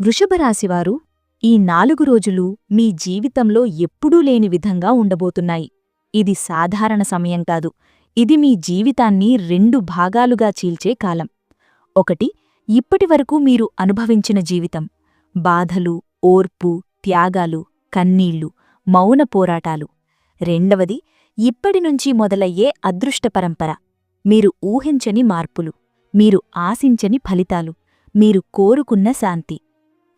వృషభరాశివారు ఈ నాలుగు రోజులు మీ జీవితంలో ఎప్పుడూ లేని విధంగా ఉండబోతున్నాయి. ఇది సాధారణ సమయం కాదు. ఇది మీ జీవితాన్ని రెండు భాగాలుగా చీల్చే కాలం. ఒకటి ఇప్పటివరకు మీరు అనుభవించిన జీవితం. బాధలు ఓర్పు త్యాగాలు కన్నీళ్ళు మౌన పోరాటాలు. రెండవది ఇప్పటినుంచి మొదలయ్యే అదృష్ట పరంపర. మీరు ఊహించని మార్పులు. మీరు ఆశించని ఫలితాలు. మీరు కోరుకున్న శాంతి.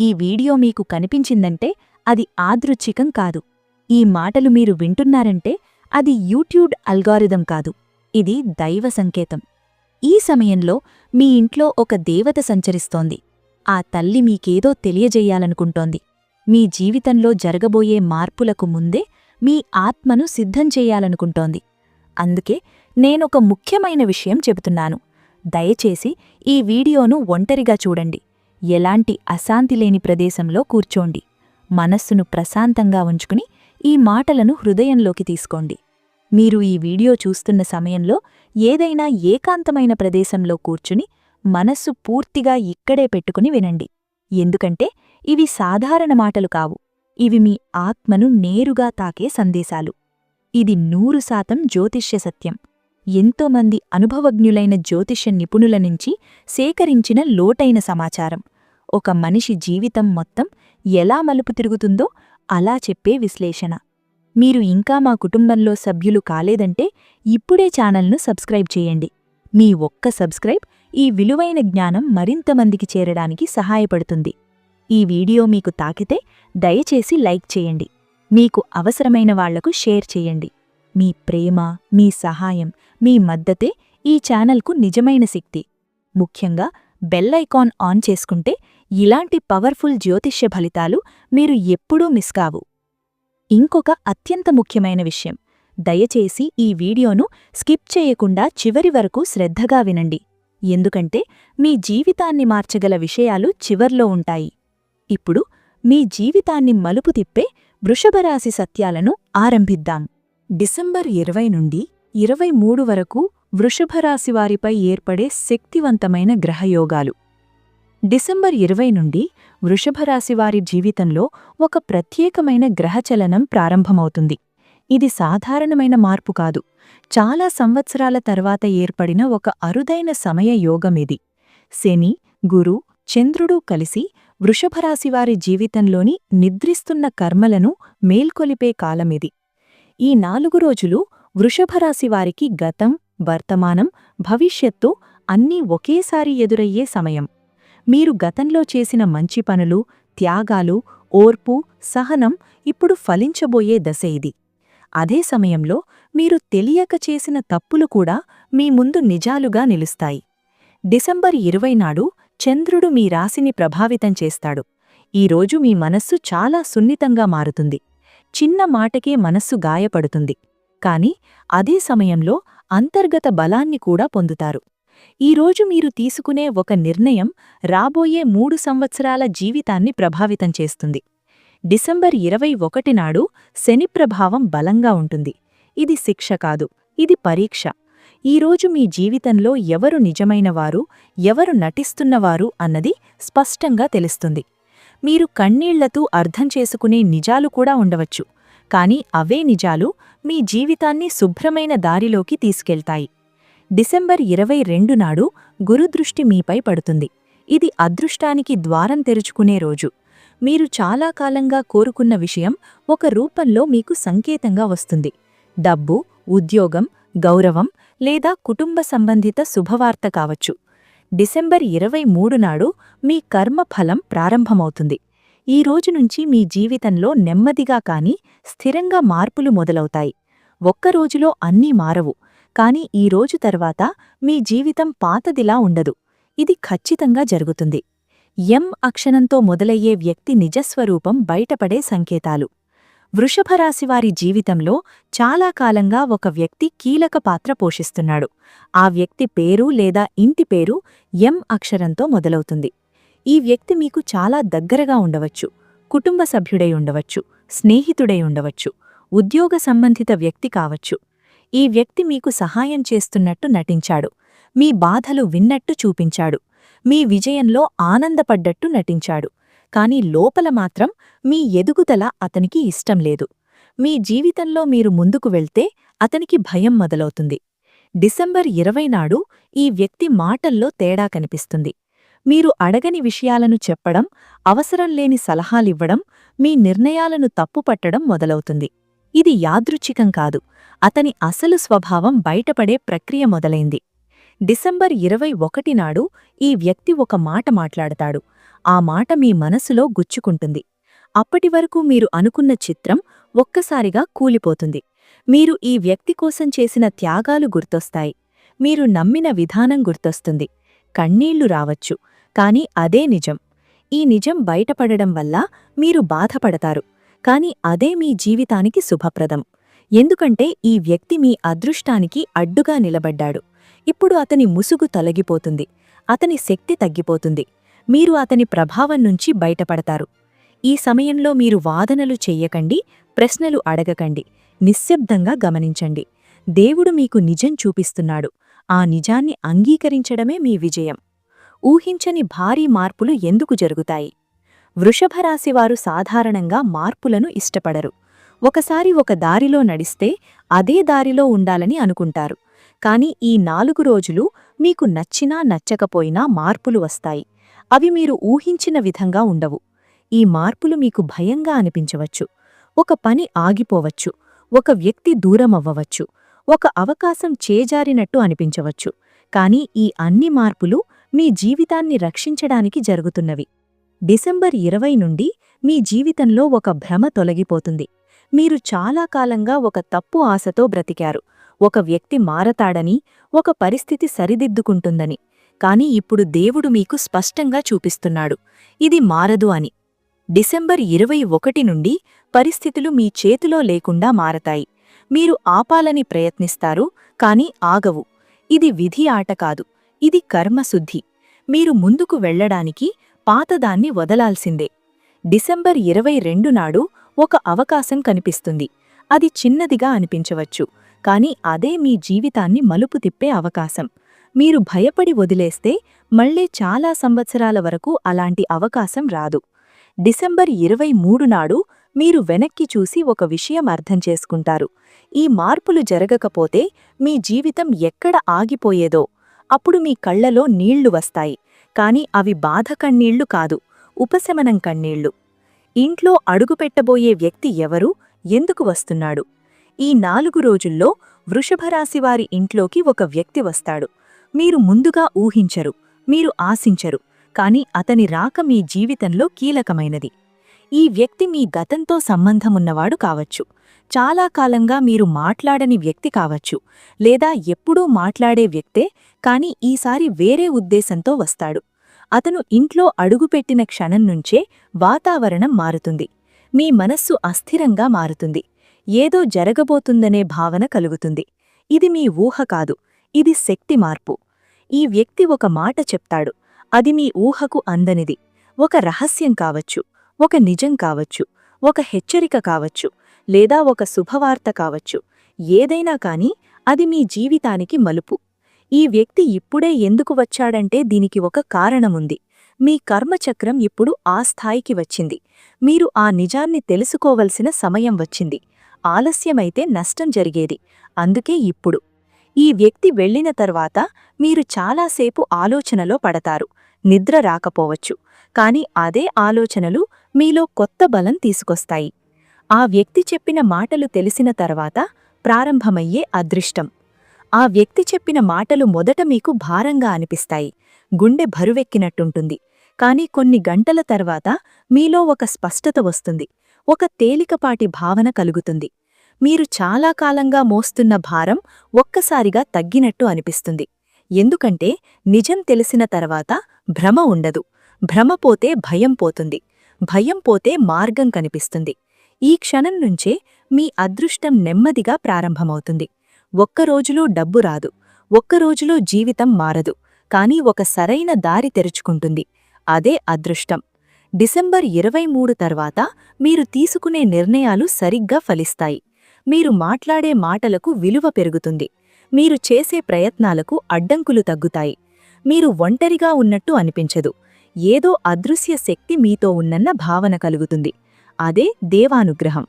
ఈ వీడియో మీకు కనిపించిందంటే అది ఆదృచ్ఛికం కాదు. ఈ మాటలు మీరు వింటున్నారంటే అది యూట్యూబ్ అల్గారిథం కాదు. ఇది దైవ సంకేతం. ఈ సమయంలో మీ ఇంట్లో ఒక దేవత సంచరిస్తోంది. ఆ తల్లి మీకేదో తెలియజేయాలనుకుంటోంది. మీ జీవితంలో జరగబోయే మార్పులకు ముందే మీ ఆత్మను సిద్ధం చెయ్యాలనుకుంటోంది అందుకే నేనొక ముఖ్యమైన విషయం చెబుతున్నాను. దయచేసి ఈ వీడియోను ఒంటరిగా చూడండి. ఎలాంటి అశాంతి లేని ప్రదేశంలో కూర్చోండి. మనస్సును ప్రశాంతంగా ఉంచుకుని ఈ మాటలను హృదయంలోకి తీసుకోండి. మీరు ఈ వీడియో చూస్తున్న సమయంలో ఏదైనా ఏకాంతమైన ప్రదేశంలో కూర్చుని మనస్సు పూర్తిగా ఇక్కడే పెట్టుకుని వినండి. ఎందుకంటే ఇవి సాధారణ మాటలు కావు. ఇవి మీ ఆత్మను నేరుగా తాకే సందేశాలు. ఇది నూరు శాతం జ్యోతిష్య సత్యం. ఎంతోమంది అనుభవజ్ఞులైన జ్యోతిష్య నిపుణుల నుంచి సేకరించిన లోటైన సమాచారం. ఒక మనిషి జీవితం మొత్తం ఎలా మలుపు తిరుగుతుందో అలా చెప్పే విశ్లేషణ. మీరు ఇంకా మా కుటుంబంలో సభ్యులు కాలేదంటే ఇప్పుడే ఛానల్ను సబ్స్క్రైబ్ చేయండి. మీ ఒక్క సబ్స్క్రైబ్ ఈ విలువైన జ్ఞానం మరింతమందికి చేరడానికి సహాయపడుతుంది. ఈ వీడియో మీకు తాకితే దయచేసి లైక్ చేయండి. మీకు అవసరమైన వాళ్ళకు షేర్ చేయండి. మీ ప్రేమ మీ సహాయం మీ మద్దతే ఈ ఛానల్కు నిజమైన శక్తి. ముఖ్యంగా బెల్ ఐకాన్ ఆన్ చేసుకుంటే ఇలాంటి పవర్ఫుల్ జ్యోతిష్య ఫలితాలు మీరు ఎప్పుడూ మిస్ కావు. ఇంకొక అత్యంత ముఖ్యమైన విషయం. దయచేసి ఈ వీడియోను స్కిప్ చేయకుండా చివరి వరకు శ్రద్ధగా వినండి. ఎందుకంటే మీ జీవితాన్ని మార్చగల విషయాలు చివర్లో ఉంటాయి. ఇప్పుడు మీ జీవితాన్ని మలుపు తిప్పే వృషభరాశి సత్యాలను ఆరంభిద్దాం. డిసెంబర్ ఇరవై నుండి ఇరవై మూడు వరకు వృషభరాశివారిపై ఏర్పడే శక్తివంతమైన గ్రహయోగాలు. డిసెంబర్ ఇరవై నుండి వృషభరాశివారి జీవితంలో ఒక ప్రత్యేకమైన గ్రహచలనం ప్రారంభమవుతుంది. ఇది సాధారణమైన మార్పు కాదు. చాలా సంవత్సరాల తర్వాత ఏర్పడిన ఒక అరుదైన సమయ యోగమిది శని గురు చంద్రుడు కలిసి వృషభరాశివారి జీవితంలోని నిద్రిస్తున్న కర్మలను మేల్కొలిపే కాలమిది ఈ నాలుగు రోజులు వృషభరాశివారికి గతం వర్తమానం భవిష్యత్తు అన్నీ ఒకేసారి ఎదురయ్యే సమయం. మీరు గతంలో చేసిన మంచి పనులు త్యాగాలు ఓర్పు సహనం ఇప్పుడు ఫలించబోయే దశ ఇది. అదే సమయంలో మీరు తెలియక చేసిన తప్పులు కూడా మీ ముందు నిజాలుగా నిలుస్తాయి. డిసెంబర్ ఇరవై నాడు చంద్రుడు మీ రాశిని ప్రభావితం చేస్తాడు. ఈరోజు మీ మనస్సు చాలా సున్నితంగా మారుతుంది. చిన్న మాటకే మనస్సు గాయపడుతుంది. కాని అదే సమయంలో అంతర్గత బలాన్ని కూడా పొందుతారు. ఈరోజు మీరు తీసుకునే ఒక నిర్ణయం రాబోయే మూడు సంవత్సరాల జీవితాన్ని ప్రభావితం చేస్తుంది. డిసెంబర్ ఇరవై ఒకటి నాడు శని ప్రభావం బలంగా ఉంటుంది. ఇది శిక్ష కాదు ఇది పరీక్ష. ఈరోజు మీ జీవితంలో ఎవరు నిజమైనవారు ఎవరు నటిస్తున్నవారు అన్నది స్పష్టంగా తెలుస్తుంది. మీరు కన్నీళ్ళతో అర్థం చేసుకునే నిజాలు కూడా ఉండవచ్చు. కాని అవే నిజాలు మీ జీవితాన్ని శుభ్రమైన దారిలోకి తీసుకెళ్తాయి. డిసెంబర్ ఇరవై రెండు నాడు గురుదృష్టి మీపై పడుతుంది. ఇది అదృష్టానికి ద్వారం తెరుచుకునే రోజు. మీరు చాలా కాలంగా కోరుకున్న విషయం ఒక రూపంలో మీకు సంకేతంగా వస్తుంది. డబ్బు ఉద్యోగం గౌరవం లేదా కుటుంబ సంబంధిత శుభవార్త కావచ్చు. డిసెంబర్ ఇరవై మూడు నాడు మీ కర్మ ఫలం ప్రారంభమవుతుంది. ఈ రోజు నుంచి మీ జీవితంలో నెమ్మదిగా కాని స్థిరంగా మార్పులు మొదలవుతాయి. ఒక్కరోజులో అన్నీ మారవు. కాని ఈ రోజు తర్వాత మీ జీవితం పాతదిలా ఉండదు. ఇది ఖచ్చితంగా జరుగుతుంది. ఎం అక్షరంతో మొదలయ్యే వ్యక్తి నిజస్వరూపం బయటపడే సంకేతాలు. వృషభరాశివారి జీవితంలో చాలా కాలంగా ఒక వ్యక్తి కీలక పాత్ర పోషిస్తున్నాడు. ఆ వ్యక్తి పేరు లేదా ఇంటి పేరు ఎం అక్షరంతో మొదలవుతుంది. ఈ వ్యక్తి మీకు చాలా దగ్గరగా ఉండవచ్చు. కుటుంబ సభ్యుడై ఉండవచ్చు. స్నేహితుడై ఉండవచ్చు. ఉద్యోగ సంబంధిత వ్యక్తి కావచ్చు. ఈ వ్యక్తి మీకు సహాయం చేస్తున్నట్టు నటించాడు. మీ బాధలు విన్నట్టు చూపించాడు. మీ విజయంలో ఆనందపడ్డట్టు నటించాడు. కాని లోపల మాత్రం మీ ఎదుగుదల అతనికి ఇష్టం లేదు. మీ జీవితంలో మీరు ముందుకు వెళ్తే అతనికి భయం మొదలవుతుంది. డిసెంబర్ ఇరవై నాడు ఈ వ్యక్తి మాటల్లో తేడా కనిపిస్తుంది. మీరు అడగని విషయాలను చెప్పడం అవసరం లేని సలహాలివ్వడం మీ నిర్ణయాలను తప్పుపట్టడం మొదలవుతుంది. ఇది యాదృచ్ఛికం కాదు. అతని అసలు స్వభావం బయటపడే ప్రక్రియ మొదలైంది. డిసెంబర్ ఇరవై ఒకటి నాడు ఈ వ్యక్తి ఒక మాట మాట్లాడతాడు. ఆ మాట మీ మనసులో గుచ్చుకుంటుంది. అప్పటివరకు మీరు అనుకున్న చిత్రం ఒక్కసారిగా కూలిపోతుంది. మీరు ఈ వ్యక్తి కోసం చేసిన త్యాగాలు గుర్తొస్తాయి. మీరు నమ్మిన విధానం గుర్తొస్తుంది. కన్నీళ్ళు రావచ్చు. కాని అదే నిజం. ఈ నిజం బయటపడడం వల్ల మీరు బాధపడతారు. కాని అదే మీ జీవితానికి శుభప్రదం. ఎందుకంటే ఈ వ్యక్తి మీ అదృష్టానికి అడ్డుగా నిలబడ్డాడు. ఇప్పుడు అతని ముసుగు తొలగిపోతుంది. అతని శక్తి తగ్గిపోతుంది. మీరు అతని ప్రభావం నుంచి బయటపడతారు. ఈ సమయంలో మీరు వాదనలు చెయ్యకండి ప్రశ్నలు అడగకండి నిశ్శబ్దంగా గమనించండి. దేవుడు మీకు నిజం చూపిస్తున్నాడు. ఆ నిజాన్ని అంగీకరించడమే మీ విజయం. ఊహించని భారీ మార్పులు ఎందుకు జరుగుతాయి? వృషభరాశివారు సాధారణంగా మార్పులను ఇష్టపడరు. ఒకసారి ఒక దారిలో నడిస్తే అదే దారిలో ఉండాలని అనుకుంటారు. కాని ఈ నాలుగు రోజులు మీకు నచ్చినా నచ్చకపోయినా మార్పులు వస్తాయి. అవి మీరు ఊహించిన విధంగా ఉండవు. ఈ మార్పులు మీకు భయంగా అనిపించవచ్చు. ఒక పని ఆగిపోవచ్చు. ఒక వ్యక్తి దూరమవ్వవచ్చు. ఒక అవకాశం చేజారినట్టు అనిపించవచ్చు. కానీ ఈ అన్ని మార్పులు మీ జీవితాన్ని రక్షించడానికి జరుగుతున్నవి. డిసెంబర్ ఇరవై నుండి మీ జీవితంలో ఒక భ్రమ తొలగిపోతుంది. మీరు చాలా కాలంగా ఒక తప్పు ఆశతో బ్రతికారు. ఒక వ్యక్తి మారతాడని ఒక పరిస్థితి సరిదిద్దుకుంటుందని. కాని ఇప్పుడు దేవుడు మీకు స్పష్టంగా చూపిస్తున్నాడు. ఇది మారదు అని. డిసెంబర్ ఇరవై ఒకటి నుండి పరిస్థితులు మీ చేతిలో లేకుండా మారతాయి. మీరు ఆపాలని ప్రయత్నిస్తారు కాని ఆగవు. ఇది విధి ఆట కాదు. ఇది కర్మశుద్ధి. మీరు ముందుకు వెళ్ళడానికి పాతదాన్ని వదలాల్సిందే. డిసెంబర్ ఇరవై రెండు నాడు ఒక అవకాశం కనిపిస్తుంది. అది చిన్నదిగా అనిపించవచ్చు. కాని అదే మీ జీవితాన్ని మలుపు తిప్పే అవకాశం. మీరు భయపడి వదిలేస్తే మళ్ళీ చాలా సంవత్సరాల వరకు అలాంటి అవకాశం రాదు. డిసెంబర్ ఇరవై మూడు నాడు మీరు వెనక్కి చూసి ఒక విషయం అర్థం చేసుకుంటారు. ఈ మార్పులు జరగకపోతే మీ జీవితం ఎక్కడ ఆగిపోయేదో. అప్పుడు మీ కళ్ళలో నీళ్ళు వస్తాయి. కాని అవి బాధ కన్నీళ్ళు కాదు ఉపశమనం కన్నీళ్ళు. ఇంట్లో అడుగుపెట్టబోయే వ్యక్తి ఎవరు ఎందుకు వస్తున్నాడు? ఈ నాలుగు రోజుల్లో వృషభరాశివారి ఇంట్లోకి ఒక వ్యక్తి వస్తాడు. మీరు ముందుగా ఊహించరు మీరు ఆశించరు కాని అతని రాక మీ జీవితంలో కీలకమైనది. ఈ వ్యక్తి మీ గతంతో సంబంధమున్నవాడు కావచ్చు. చాలా కాలంగా మీరు మాట్లాడని వ్యక్తి కావచ్చు లేదా ఎప్పుడూ మాట్లాడే వ్యక్తే కాని ఈసారి వేరే ఉద్దేశంతో వస్తాడు. అతను ఇంట్లో అడుగుపెట్టిన క్షణం నుంచే వాతావరణం మారుతుంది. మీ మనస్సు అస్థిరంగా మారుతుంది. ఏదో జరగబోతుందనే భావన కలుగుతుంది. ఇది మీ ఊహ కాదు. ఇది శక్తి మార్పు. ఈ వ్యక్తి ఒక మాట చెప్తాడు. అది మీ ఊహకు అందనిది. ఒక రహస్యం కావచ్చు. ఒక నిజం కావచ్చు. ఒక హెచ్చరిక కావచ్చు. లేదా ఒక శుభవార్త కావచ్చు. ఏదైనా కాని అది మీ జీవితానికి మలుపు. ఈ వ్యక్తి ఇప్పుడే ఎందుకు వచ్చాడంటే దీనికి ఒక కారణముంది. మీ కర్మచక్రం ఇప్పుడు ఆ స్థాయికి వచ్చింది. మీరు ఆ నిజాన్ని తెలుసుకోవలసిన సమయం వచ్చింది. ఆలస్యమైతే నష్టం జరిగేది. అందుకే ఇప్పుడు. ఈ వ్యక్తి వెళ్ళిన తర్వాత మీరు చాలాసేపు ఆలోచనలో పడతారు. నిద్ర రాకపోవచ్చు. కాని అదే ఆలోచనలు మీలో కొత్త బలం తీసుకొస్తాయి. ఆ వ్యక్తి చెప్పిన మాటలు తెలిసిన తర్వాత ప్రారంభమయ్యే అదృష్టం. ఆ వ్యక్తి చెప్పిన మాటలు మొదట మీకు భారంగా అనిపిస్తాయి. గుండె భరువెక్కినట్టుంటుంది. కానీ కొన్ని గంటల తర్వాత మీలో ఒక స్పష్టత వస్తుంది. ఒక తేలికపాటి భావన కలుగుతుంది. మీరు చాలా కాలంగా మోస్తున్న భారం ఒక్కసారిగా తగ్గినట్టు అనిపిస్తుంది. ఎందుకంటే నిజం తెలిసిన తర్వాత భ్రమ ఉండదు. భ్రమ పోతే భయం పోతుంది. భయం పోతే మార్గం కనిపిస్తుంది. ఈ క్షణం నుంచే మీ అదృష్టం నెమ్మదిగా ప్రారంభమవుతుంది. ఒక్కరోజులో డబ్బు రాదు. ఒక్కరోజులో జీవితం మారదు. కాని ఒక సరైన దారి తెరుచుకుంటుంది. అదే అదృష్టం. డిసెంబర్ ఇరవై మూడు తర్వాత మీరు తీసుకునే నిర్ణయాలు సరిగ్గా ఫలిస్తాయి. మీరు మాట్లాడే మాటలకు విలువ పెరుగుతుంది. మీరు చేసే ప్రయత్నాలకు అడ్డంకులు తగ్గుతాయి. మీరు ఒంటరిగా ఉన్నట్టు అనిపించదు. ఏదో అదృశ్య శక్తి మీతో ఉన్నన్న భావన కలుగుతుంది. అదే దేవానుగ్రహం.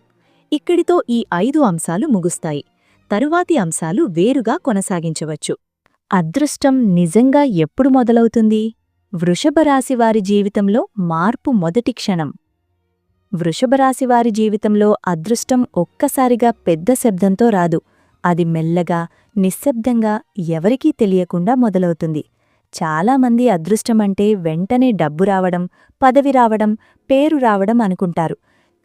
ఇక్కడితో ఈ ఐదు అంశాలు ముగుస్తాయి. తరువాతి అంశాలు వేరుగా కొనసాగించవచ్చు. అదృష్టం నిజంగా ఎప్పుడు మొదలవుతుంది? వృషభరాశివారి జీవితంలో మార్పు మొదటి క్షణం. వృషభరాశివారి జీవితంలో అదృష్టం ఒక్కసారిగా పెద్ద శబ్దంతో రాదు. అది మెల్లగా నిశ్శబ్దంగా ఎవరికీ తెలియకుండా మొదలవుతుంది. చాలామంది అదృష్టమంటే వెంటనే డబ్బు రావడం పదవి రావడం పేరు రావడం అనుకుంటారు.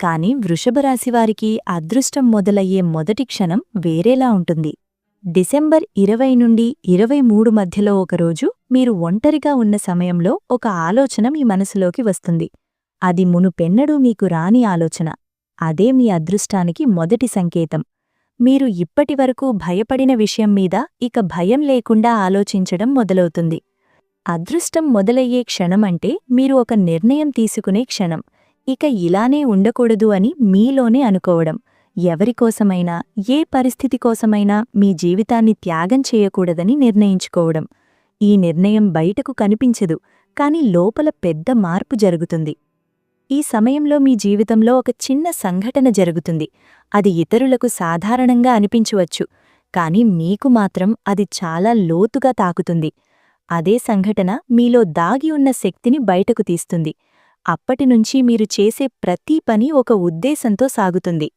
కాని వృషభరాశివారికి అదృష్టం మొదలయ్యే మొదటి క్షణం వేరేలా ఉంటుంది. డిసెంబర్ ఇరవై నుండి ఇరవై మూడు మధ్యలో ఒకరోజు మీరు ఒంటరిగా ఉన్న సమయంలో ఒక ఆలోచన మీ మనసులోకి వస్తుంది. అది మునుపెన్నడూ మీకు రాని ఆలోచన. అదే మీ అదృష్టానికి మొదటి సంకేతం. మీరు ఇప్పటివరకు భయపడిన విషయం మీద ఇక భయం లేకుండా ఆలోచించడం మొదలవుతుంది. అదృష్టం మొదలయ్యే క్షణమంటే మీరు ఒక నిర్ణయం తీసుకునే క్షణం. ఇక ఇలానే ఉండకూడదు అని మీలోనే అనుకోవడం. ఎవరికోసమైనా ఏ పరిస్థితి కోసమైనా మీ జీవితాన్ని త్యాగం చేయకూడదని నిర్ణయించుకోవడం. ఈ నిర్ణయం బయటకు కనిపించదు కాని లోపల పెద్ద మార్పు జరుగుతుంది. ఈ సమయంలో మీ జీవితంలో ఒక చిన్న సంఘటన జరుగుతుంది. అది ఇతరులకు సాధారణంగా అనిపించవచ్చు కాని మీకు మాత్రం అది చాలా లోతుగా తాకుతుంది. అదే సంఘటన మీలో దాగి ఉన్న శక్తిని బయటకు తీస్తుంది. అప్పటినుంచి మీరు చేసే ప్రతి పని ఒక ఉద్దేశంతో సాగుతుంది.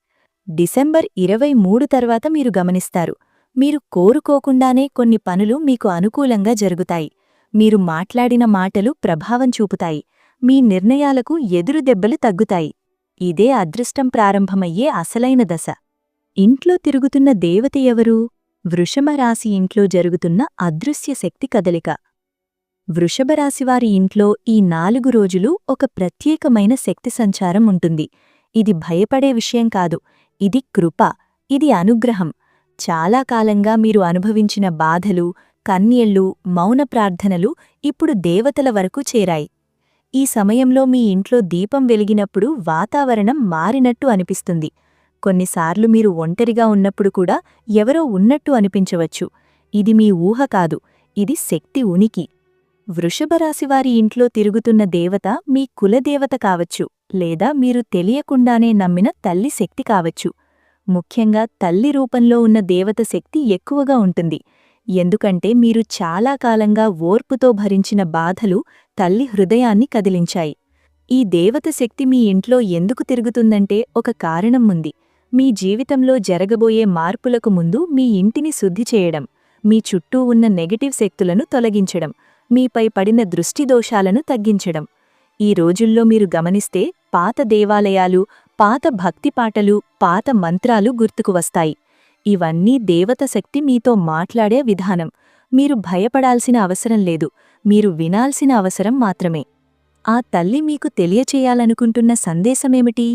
డిసెంబర్ ఇరవై మూడు తర్వాత మీరు గమనిస్తారు. మీరు కోరుకోకుండానే కొన్ని పనులు మీకు అనుకూలంగా జరుగుతాయి. మీరు మాట్లాడిన మాటలు ప్రభావం చూపుతాయి. మీ నిర్ణయాలకు ఎదురు దెబ్బలు తగ్గుతాయి. ఇదే అదృష్టం ప్రారంభమయ్యే అసలైన దశ. ఇంట్లో తిరుగుతున్న దేవత ఎవరు? వృషమరాశి ఇంట్లో జరుగుతున్న అదృశ్య శక్తి కదలిక. వృషభరాశివారి ఇంట్లో ఈ నాలుగు రోజులు ఒక ప్రత్యేకమైన శక్తి సంచారం ఉంటుంది. ఇది భయపడే విషయం కాదు. ఇది కృప. ఇది అనుగ్రహం. చాలా కాలంగా మీరు అనుభవించిన బాధలు కన్యళ్ళు మౌన ప్రార్థనలు ఇప్పుడు దేవతల వరకు చేరాయి. ఈ సమయంలో మీ ఇంట్లో దీపం వెలిగినప్పుడు వాతావరణం మారినట్టు అనిపిస్తుంది. కొన్నిసార్లు మీరు ఒంటరిగా ఉన్నప్పుడు కూడా ఎవరో ఉన్నట్టు అనిపించవచ్చు. ఇది మీ ఊహ కాదు. ఇది శక్తి ఉనికి. వృషభరాశివారి ఇంట్లో తిరుగుతున్న దేవత మీ కులదేవత కావచ్చు లేదా మీరు తెలియకుండానే నమ్మిన తల్లి శక్తి కావచ్చు. ముఖ్యంగా తల్లి రూపంలో ఉన్న దేవత శక్తి ఎక్కువగా ఉంటుంది. ఎందుకంటే మీరు చాలా కాలంగా ఓర్పుతో భరించిన బాధలు తల్లి హృదయాన్ని కదిలించాయి. ఈ దేవత శక్తి మీ ఇంట్లో ఎందుకు తిరుగుతుందంటే ఒక కారణం ఉంది. మీ జీవితంలో జరగబోయే మార్పులకు ముందు మీ ఇంటిని శుద్ధి చేయడం మీ చుట్టూ ఉన్న నెగటివ్ శక్తులను తొలగించడం మీపై పడిన దృష్టిదోషాలను తగ్గించడం. ఈ రోజుల్లో మీరు గమనిస్తే పాత దేవాలయాలు పాత భక్తిపాటలు పాత మంత్రాలు గుర్తుకు వస్తాయి. ఇవన్నీ దేవత శక్తి మీతో మాట్లాడే విధానం. మీరు భయపడాల్సిన అవసరం లేదు. మీరు వినాల్సిన అవసరం మాత్రమే. ఆ తల్లి మీకు తెలియచేయాలనుకుంటున్న సందేశమేమిటి?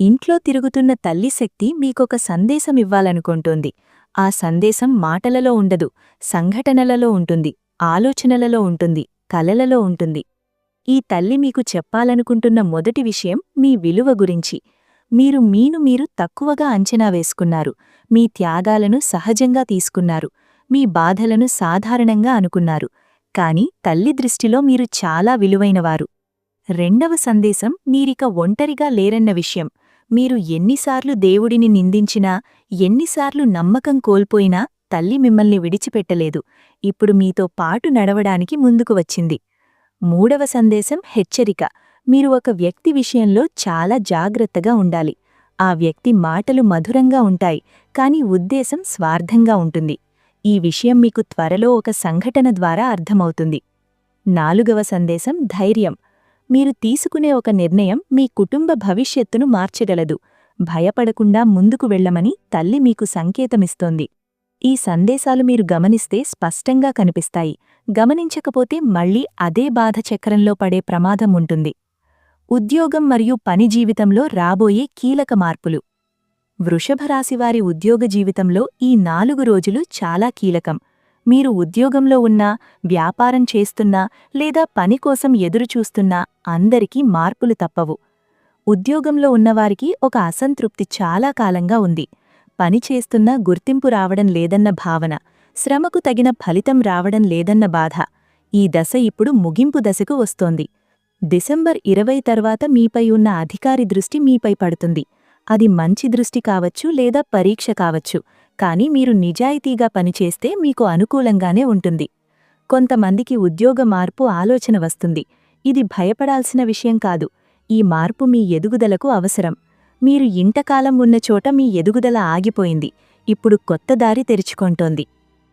ఇంట్లో తిరుగుతున్న తల్లి శక్తి మీకొక సందేశమివ్వాలనుకుంటోంది. ఆ సందేశం మాటలలో ఉండదు సంఘటనలలో ఉంటుంది. ఆలోచనలలో ఉంటుంది కలలలో ఉంటుంది. ఈ తల్లి మీకు చెప్పాలనుకుంటున్న మొదటి విషయం మీ విలువ గురించి. మీరు మీను మీరు తక్కువగా అంచనా వేసుకున్నారు. మీ త్యాగాలను సహజంగా తీసుకున్నారు. మీ బాధలను సాధారణంగా అనుకున్నారు. కాని తల్లి దృష్టిలో మీరు చాలా విలువైనవారు. రెండవ సందేశం మీరిక ఒంటరిగా లేరన్న విషయం. మీరు ఎన్నిసార్లు దేవుడిని నిందించినా ఎన్నిసార్లు నమ్మకం కోల్పోయినా తల్లి మిమ్మల్ని విడిచిపెట్టలేదు. ఇప్పుడు మీతో పాటు నడవడానికి ముందుకు వచ్చింది. మూడవ సందేశం హెచ్చరిక. మీరు ఒక వ్యక్తి విషయంలో చాలా జాగ్రత్తగా ఉండాలి. ఆ వ్యక్తి మాటలు మధురంగా ఉంటాయి కాని ఉద్దేశం స్వార్థంగా ఉంటుంది. ఈ విషయం మీకు త్వరలో ఒక సంఘటన ద్వారా అర్థమవుతుంది. నాలుగవ సందేశం ధైర్యం. మీరు తీసుకునే ఒక నిర్ణయం మీ కుటుంబ భవిష్యత్తును మార్చగలదు. భయపడకుండా ముందుకు వెళ్ళమని తల్లి మీకు సంకేతమిస్తోంది. ఈ సందేశాలు మీరు గమనిస్తే స్పష్టంగా కనిపిస్తాయి. గమనించకపోతే మళ్ళీ అదే బాధ చక్రంలో పడే ప్రమాదం ఉంటుంది. ఉద్యోగం మరియు పని జీవితంలో రాబోయే కీలక మార్పులు. వృషభరాశివారి ఉద్యోగ జీవితంలో ఈ నాలుగు రోజులు చాలా కీలకం. మీరు ఉద్యోగంలో ఉన్నా వ్యాపారం చేస్తున్నా లేదా పని కోసం ఎదురుచూస్తున్నా అందరికీ మార్పులు తప్పవు. ఉద్యోగంలో ఉన్నవారికి ఒక అసంతృప్తి చాలా కాలంగా ఉంది. పనిచేస్తున్నా గుర్తింపు రావడం లేదన్న భావన శ్రమకు తగిన ఫలితం రావడం లేదన్న బాధ. ఈ దశ ఇప్పుడు ముగింపు దశకు వస్తోంది. డిసెంబర్ ఇరవై తర్వాత మీపై ఉన్న అధికారి దృష్టి మీపై పడుతుంది. అది మంచి దృష్టి కావచ్చు లేదా పరీక్ష కావచ్చు కానీ మీరు నిజాయితీగా పనిచేస్తే మీకు అనుకూలంగానే ఉంటుంది. కొంతమందికి ఉద్యోగ మార్పు ఆలోచన వస్తుంది. ఇది భయపడాల్సిన విషయం కాదు. ఈ మార్పు మీ ఎదుగుదలకు అవసరం. మీరు ఇంటకాలం ఉన్న చోట మీ ఎదుగుదల ఆగిపోయింది. ఇప్పుడు కొత్త దారి తెరుచుకొంటోంది.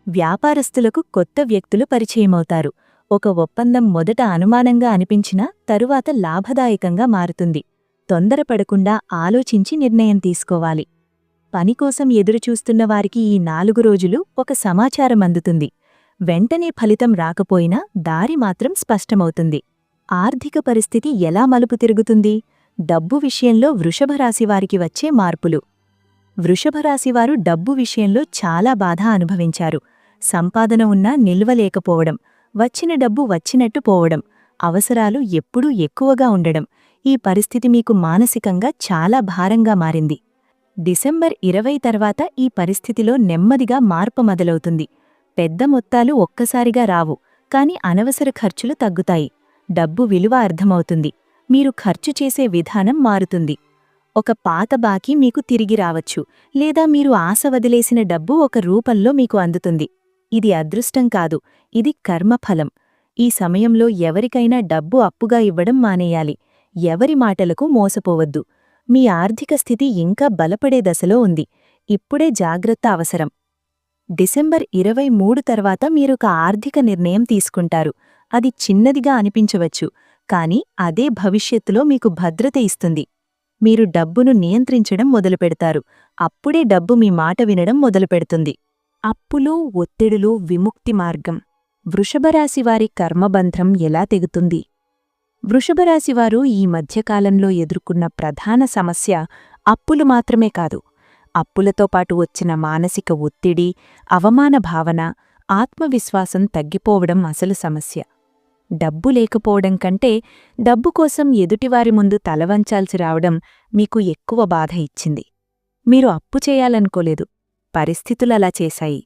వ్యాపారస్తులకు కొత్త వ్యక్తులు పరిచయమవుతారు. ఒక ఒప్పందం మొదట అనుమానంగా అనిపించినా తరువాత లాభదాయకంగా మారుతుంది. తొందరపడకుండా ఆలోచించి నిర్ణయం తీసుకోవాలి. పనికోసం ఎదురుచూస్తున్న వారికి ఈ నాలుగు రోజులు ఒక సమాచారం అందుతుంది. వెంటనే ఫలితం రాకపోయినా దారి మాత్రం స్పష్టమవుతుంది. ఆర్థిక పరిస్థితి ఎలా మలుపు తిరుగుతుంది? డబ్బు విషయంలో వృషభరాశివారికి వచ్చే మార్పులు. వృషభరాశివారు డబ్బు విషయంలో చాలా బాధ అనుభవించారు. సంపాదన ఉన్నా నిల్వలేకపోవడం వచ్చిన డబ్బు వచ్చినట్టు పోవడం అవసరాలు ఎప్పుడూ ఎక్కువగా ఉండడం ఈ పరిస్థితి మీకు మానసికంగా చాలా భారంగా మారింది. డిసెంబర్ ఇరవై తర్వాత ఈ పరిస్థితిలో నెమ్మదిగా మార్పు మొదలవుతుంది. పెద్ద మొత్తాలు ఒక్కసారిగా రావు కాని అనవసర ఖర్చులు తగ్గుతాయి. డబ్బు విలువ అర్థమవుతుంది. మీరు ఖర్చు చేసే విధానం మారుతుంది. ఒక పాత బాకీ మీకు తిరిగి రావచ్చు లేదా మీరు ఆశ వదిలేసిన డబ్బు ఒక రూపంలో మీకు అందుతుంది. ఇది అదృష్టం కాదు ఇది కర్మఫలం. ఈ సమయంలో ఎవరికైనా డబ్బు అప్పుగా ఇవ్వడం మానేయాలి. ఎవరి మాటలకు మోసపోవద్దు. మీ ఆర్థిక స్థితి ఇంకా బలపడే దశలో ఉంది. ఇప్పుడే జాగ్రత్త అవసరం. డిసెంబర్ ఇరవై మూడు తర్వాత మీరొక ఆర్థిక నిర్ణయం తీసుకుంటారు. అది చిన్నదిగా అనిపించవచ్చు. కాని అదే భవిష్యత్తులో మీకు భద్రత ఇస్తుంది. మీరు డబ్బును నియంత్రించడం మొదలుపెడతారు. అప్పుడే డబ్బు మీ మాట వినడం మొదలుపెడుతుంది. అప్పులు ఒత్తిడులు విముక్తి మార్గం. వృషభరాశివారి కర్మబంధం ఎలా తెగుతుంది? వృషభరాశివారు ఈ మధ్యకాలంలో ఎదుర్కొన్న ప్రధాన సమస్య అప్పులు మాత్రమే కాదు. అప్పులతో పాటు వచ్చిన మానసిక ఒత్తిడి అవమాన భావన ఆత్మవిశ్వాసం తగ్గిపోవడం అసలు సమస్య. డబ్బు లేకపోవడం కంటే డబ్బు కోసం ఎదుటివారి ముందు తలవంచాల్సి రావడం మీకు ఎక్కువ బాధ ఇచ్చింది. మీరు అప్పు చేయాలనుకోలేదు. పరిస్థితులలా చేశాయి.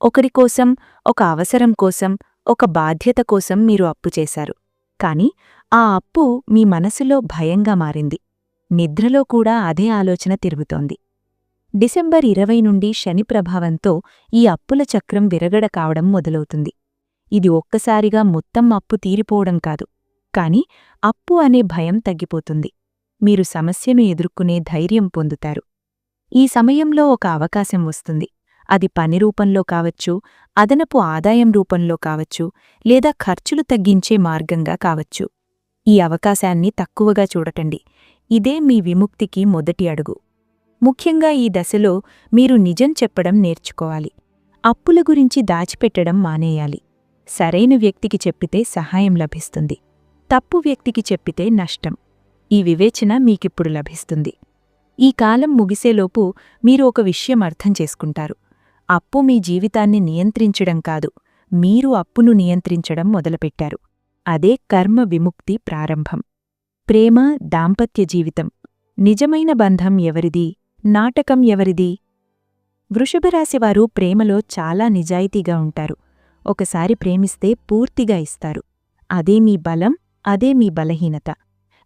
ఒకరికోసం ఒక అవసరం కోసం ఒక బాధ్యత కోసం మీరు అప్పు చేశారు. కాని ఆ అప్పు మీ మనసులో భయంగా మారింది. నిద్రలో కూడా అదే ఆలోచన తిరుగుతోంది. డిసెంబర్ ఇరవై నుండి శని ప్రభావంతో ఈ అప్పుల చక్రం విరగడ కావడం మొదలవుతుంది. ఇది ఒక్కసారిగా మొత్తం అప్పు తీరిపోవడం కాదు. కాని అప్పు అనే భయం తగ్గిపోతుంది. మీరు సమస్యను ఎదుర్కొనే ధైర్యం పొందుతారు. ఈ సమయంలో ఒక అవకాశం వస్తుంది. అది పని రూపంలో కావచ్చు అదనపు ఆదాయం రూపంలో కావచ్చు లేదా ఖర్చులు తగ్గించే మార్గంగా కావచ్చు. ఈ అవకాశాన్ని తక్కువగా చూడటండి. ఇదే మీ విముక్తికి మొదటి అడుగు. ముఖ్యంగా ఈ దశలో మీరు నిజం చెప్పడం నేర్చుకోవాలి. అప్పుల గురించి దాచిపెట్టడం మానేయాలి. సరైన వ్యక్తికి చెప్పితే సహాయం లభిస్తుంది. తప్పు వ్యక్తికి చెప్పితే నష్టం. ఈ వివేచన మీకిప్పుడు లభిస్తుంది. ఈ కాలం ముగిసేలోపు మీరు ఒక విషయం అర్థం చేసుకుంటారు. అప్పు మీ జీవితాన్ని నియంత్రించడం కాదు మీరు అప్పును నియంత్రించడం మొదలుపెట్టారు. అదే కర్మ విముక్తి ప్రారంభం. ప్రేమ దాంపత్య జీవితం. నిజమైన బంధం ఎవరిది? నాటకం ఎవరిది? వృషభరాశివారు ప్రేమలో చాలా నిజాయితీగా ఉంటారు. ఒకసారి ప్రేమిస్తే పూర్తిగా ఇస్తారు. అదే మీ బలం అదే మీ బలహీనత.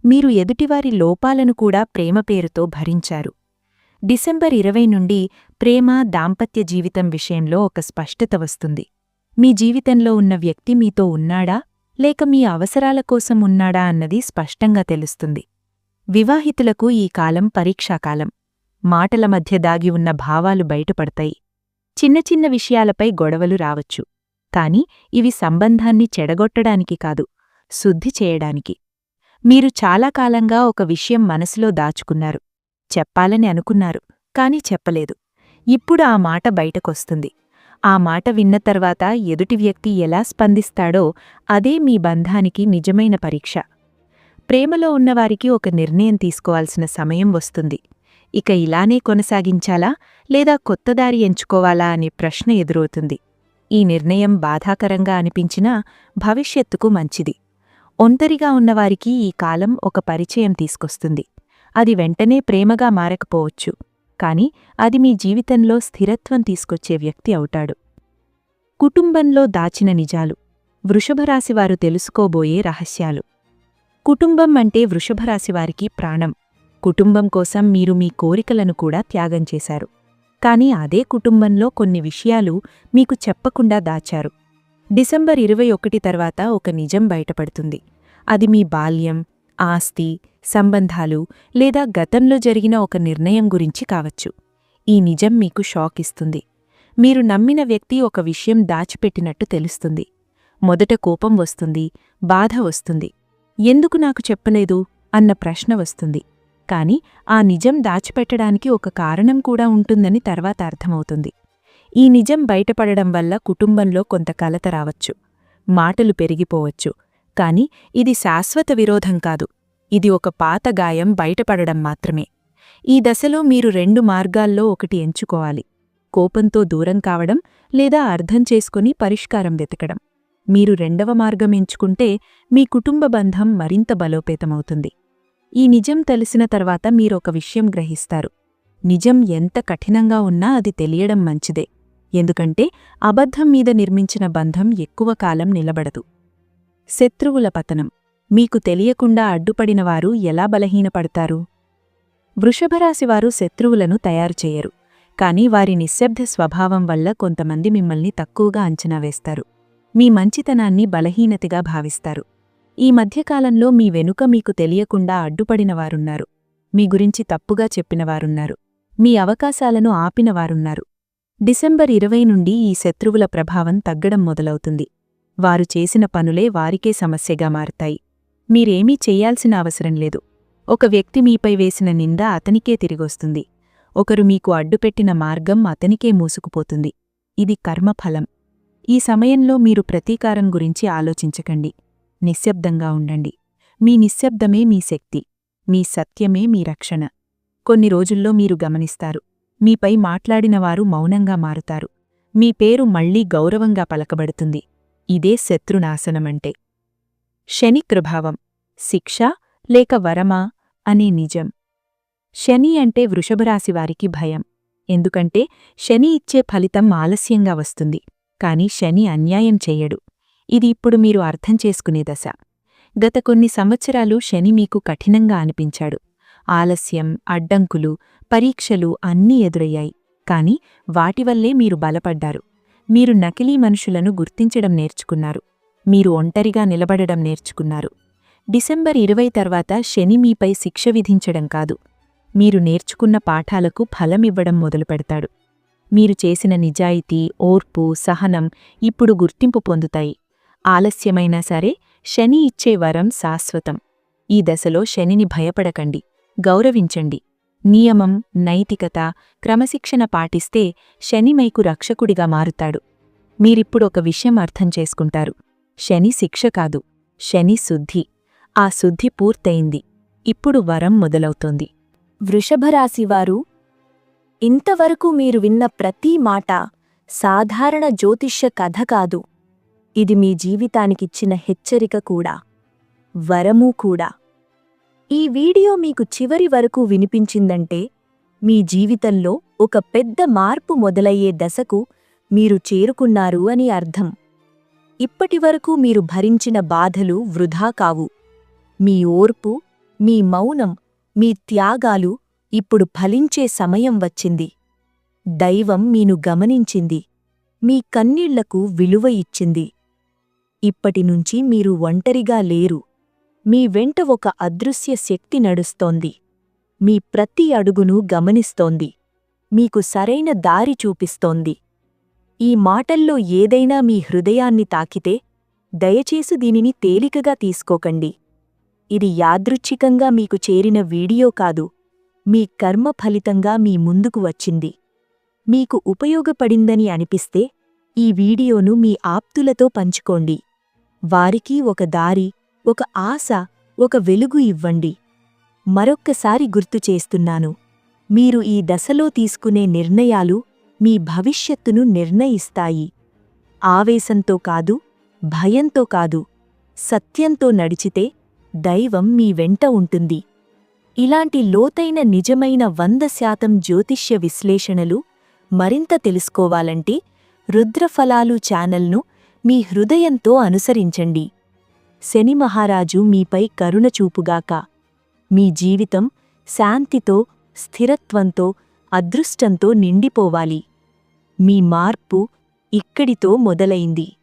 మీరు ఎదుటివారి లోపాలను కూడా ప్రేమ పేరుతో భరించారు. డిసెంబర్ ఇరవై నుండి ప్రేమ దాంపత్య జీవితం విషయంలో ఒక స్పష్టత వస్తుంది. మీ జీవితంలో ఉన్న వ్యక్తి మీతో ఉన్నాడా లేక మీ అవసరాల కోసం ఉన్నాడా అన్నది స్పష్టంగా తెలుస్తుంది. వివాహితులకు ఈ కాలం పరీక్షాకాలం. మాటల మధ్య దాగి ఉన్న భావాలు బయటపడతాయి. చిన్న చిన్న విషయాలపై గొడవలు రావచ్చు. కాని ఇవి సంబంధాన్ని చెడగొట్టడానికి కాదు శుద్ధి చేయడానికి. మీరు చాలా కాలంగా ఒక విషయం మనసులో దాచుకున్నారు. చెప్పాలని అనుకున్నారు కాని చెప్పలేదు. ఇప్పుడు ఆ మాట బయటకొస్తుంది. ఆ మాట విన్న తర్వాత ఎదుటి వ్యక్తి ఎలా స్పందిస్తాడో అదే మీ బంధానికి నిజమైన పరీక్ష. ప్రేమలో ఉన్నవారికి ఒక నిర్ణయం తీసుకోవాల్సిన సమయం వస్తుంది. ఇక ఇలానే కొనసాగించాలా లేదా కొత్తదారి ఎంచుకోవాలా అనే ప్రశ్న ఎదురవుతుంది. ఈ నిర్ణయం బాధాకరంగా అనిపించినా భవిష్యత్తుకు మంచిది. ఒంటరిగా ఉన్నవారికి ఈ కాలం ఒక పరిచయం తీసుకొస్తుంది. అది వెంటనే ప్రేమగా మారకపోవచ్చు. కాని అది మీ జీవితంలో స్థిరత్వం తీసుకొచ్చే వ్యక్తి అవుతాడు. కుటుంబంలో దాచిన నిజాలు. వృషభరాశివారు తెలుసుకోబోయే రహస్యాలు. కుటుంబం అంటే వృషభరాశివారికి ప్రాణం. కుటుంబం కోసం మీరు మీ కోరికలను కూడా త్యాగం చేశారు. కానీ అదే కుటుంబంలో కొన్ని విషయాలు మీకు చెప్పకుండా దాచారు. డిసెంబర్ ఇరవై ఒకటి తర్వాత ఒక నిజం బయటపడుతుంది. అది మీ బాల్యం ఆస్తి సంబంధాలు లేదా గతంలో జరిగిన ఒక నిర్ణయం గురించి కావచ్చు. ఈ నిజం మీకు షాక్ ఇస్తుంది. మీరు నమ్మిన వ్యక్తి ఒక విషయం దాచిపెట్టినట్టు తెలుస్తుంది. మొదట కోపం వస్తుంది బాధ వస్తుంది. ఎందుకు నాకు చెప్పలేదు? అన్న ప్రశ్న వస్తుంది. కాని ఆ నిజం దాచిపెట్టడానికి ఒక కారణం కూడా ఉంటుందని తర్వాత అర్థమవుతుంది. ఈ నిజం బయటపడడం వల్ల కుటుంబంలో కొంత కలత రావచ్చు మాటలు పెరిగిపోవచ్చు కాని ఇది శాశ్వత విరోధం కాదు. ఇది ఒక పాత గాయం బయటపడడం మాత్రమే. ఈ దశలో మీరు రెండు మార్గాల్లో ఒకటి ఎంచుకోవాలి. కోపంతో దూరం కావడం లేదా అర్థం చేసుకుని పరిష్కారం వెతకడం. మీరు రెండవ మార్గం ఎంచుకుంటే మీ కుటుంబ బంధం మరింత బలోపేతమవుతుంది. ఈ నిజం తెలిసిన తర్వాత మీరొక విషయం గ్రహిస్తారు. నిజం ఎంత కఠినంగా ఉన్నా అది తెలియడం మంచిదే. ఎందుకంటే అబద్ధం మీద నిర్మించిన బంధం ఎక్కువ కాలం నిలబడదు. శత్రువుల పతనం. మీకు తెలియకుండా అడ్డుపడినవారు ఎలా బలహీనపడతారు? వృషభరాశివారు శత్రువులను తయారు చేయరు. కాని వారి నిశ్శబ్ద స్వభావం వల్ల కొంతమంది మిమ్మల్ని తక్కువగా అంచనా వేస్తారు. మీ మంచితనాన్ని బలహీనతగా భావిస్తారు. ఈ మధ్యకాలంలో మీ వెనుక మీకు తెలియకుండా అడ్డుపడినవారున్నారు. మీ గురించి తప్పుగా చెప్పినవారున్నారు. మీ అవకాశాలను ఆపినవారున్నారు. డిసెంబర్ ఇరవై నుండి ఈ శత్రువుల ప్రభావం తగ్గడం మొదలవుతుంది. వారు చేసిన పనులే వారికే సమస్యగా మారతాయి. మీరేమీ చెయ్యాల్సిన అవసరం లేదు. ఒక వ్యక్తి మీపై వేసిన నింద అతనికే తిరిగొస్తుంది. ఒకరు మీకు అడ్డుపెట్టిన మార్గం అతనికే మూసుకుపోతుంది. ఇది కర్మఫలం. ఈ సమయంలో మీరు ప్రతీకారం గురించి ఆలోచించకండి. నిశ్శబ్దంగా ఉండండి. మీ నిశ్శబ్దమే మీ శక్తి. మీ సత్యమే మీ రక్షణ. కొన్ని రోజుల్లో మీరు గమనిస్తారు. మీపై మాట్లాడినవారు మౌనంగా మారుతారు. మీ పేరు మళ్ళీ గౌరవంగా పలకబడుతుంది. ఇదే శత్రునాశనమంటే. శని ప్రభావం శిక్ష లేక వరమా అనే నిజం. శని అంటే వృషభరాశివారికి భయం. ఎందుకంటే శని ఇచ్చే ఫలితం ఆలస్యంగా వస్తుంది. కాని శని అన్యాయం చెయ్యడు ఇది ఇప్పుడు మీరు అర్థం చేసుకునే దశ. గత కొన్ని సంవత్సరాలు శని మీకు కఠినంగా అనిపించాడు. ఆలస్యం అడ్డంకులు పరీక్షలు అన్నీ ఎదురయ్యాయి. కాని వాటివల్లే మీరు బలపడ్డారు. మీరు నకిలీ మనుషులను గుర్తించడం నేర్చుకున్నారు. మీరు ఒంటరిగా నిలబడడం నేర్చుకున్నారు. డిసెంబర్ ఇరవై తర్వాత శని మీపై శిక్ష విధించడం కాదు. మీరు నేర్చుకున్న పాఠాలకు ఫలమివ్వడం మొదలుపెడతాడు. మీరు చేసిన నిజాయితీ ఓర్పు సహనం ఇప్పుడు గుర్తింపు పొందుతాయి. ఆలస్యమైనా సరే శని ఇచ్చే వరం శాశ్వతం. ఈ దశలో శనిని భయపడకండి గౌరవించండి. నియమం నైతికత క్రమశిక్షణ పాటిస్తే శనిమైకు రక్షకుడిగా మారుతాడు. మీరిప్పుడు ఒక విషయం అర్థం చేసుకుంటారు. శని శిక్ష కాదు శని శుద్ధి. ఆ శుద్ధి పూర్తయింది. ఇప్పుడు వరం మొదలవుతోంది. వృషభరాశివారు ఇంతవరకు మీరు విన్న ప్రతి మాట సాధారణ జ్యోతిష్య కథ కాదు. ఇది మీ జీవితానికిచ్చిన హెచ్చరిక కూడా వరమూ కూడా. ఈ వీడియో మీకు చివరి వరకు వినిపించిందంటే మీ జీవితంలో ఒక పెద్ద మార్పు మొదలయ్యే దశకు మీరు చేరుకున్నారు అని అర్థం. ఇప్పటివరకు మీరు భరించిన బాధలు వృధా కావు. మీ ఓర్పు మీ మౌనం మీ త్యాగాలు ఇప్పుడు ఫలించే సమయం వచ్చింది. దైవం మీను గమనించింది. మీ కన్నీళ్ళకు విలువ ఇచ్చింది. ఇప్పటినుంచి మీరు ఒంటరిగా లేరు. మీ వెంట ఒక అదృశ్య శక్తి నడుస్తోంది. మీ ప్రతి అడుగును గమనిస్తోంది. మీకు సరైన దారి చూపిస్తోంది. ఈ మాటల్లో ఏదైనా మీ హృదయాన్ని తాకితే దయచేసి దీనిని తేలికగా తీసుకోకండి. ఇది యాదృచ్ఛికంగా మీకు చేరిన వీడియో కాదు. మీ కర్మ ఫలితంగా మీ ముందుకు వచ్చింది. మీకు ఉపయోగపడిందని అనిపిస్తే ఈ వీడియోను మీ ఆప్తులతో పంచుకోండి. వారికి ఒక దారి ఒక ఆశ ఒక వెలుగు ఇవ్వండి. మరొక్కసారి గుర్తు చేస్తున్నాను. మీరు ఈ దశలో తీసుకునే నిర్ణయాలు మీ భవిష్యత్తును నిర్ణయిస్తాయి. ఆవేశంతో కాదు భయంతో కాదు సత్యంతో నడిచితే దైవం మీ వెంట ఉంటుంది. ఇలాంటి లోతైన నిజమైన వంద శాతం జ్యోతిష్య విశ్లేషణలు మరింత తెలుసుకోవాలంటే రుద్రఫలాలు ఛానల్ను మీ హృదయంతో అనుసరించండి. శని మహారాజు మీపై కరుణ చూపుగాక. మీ జీవితం శాంతితో స్థిరత్వంతో అదృష్టంతో నిండిపోవాలి. మీ మార్పు ఇక్కడితో మొదలైంది.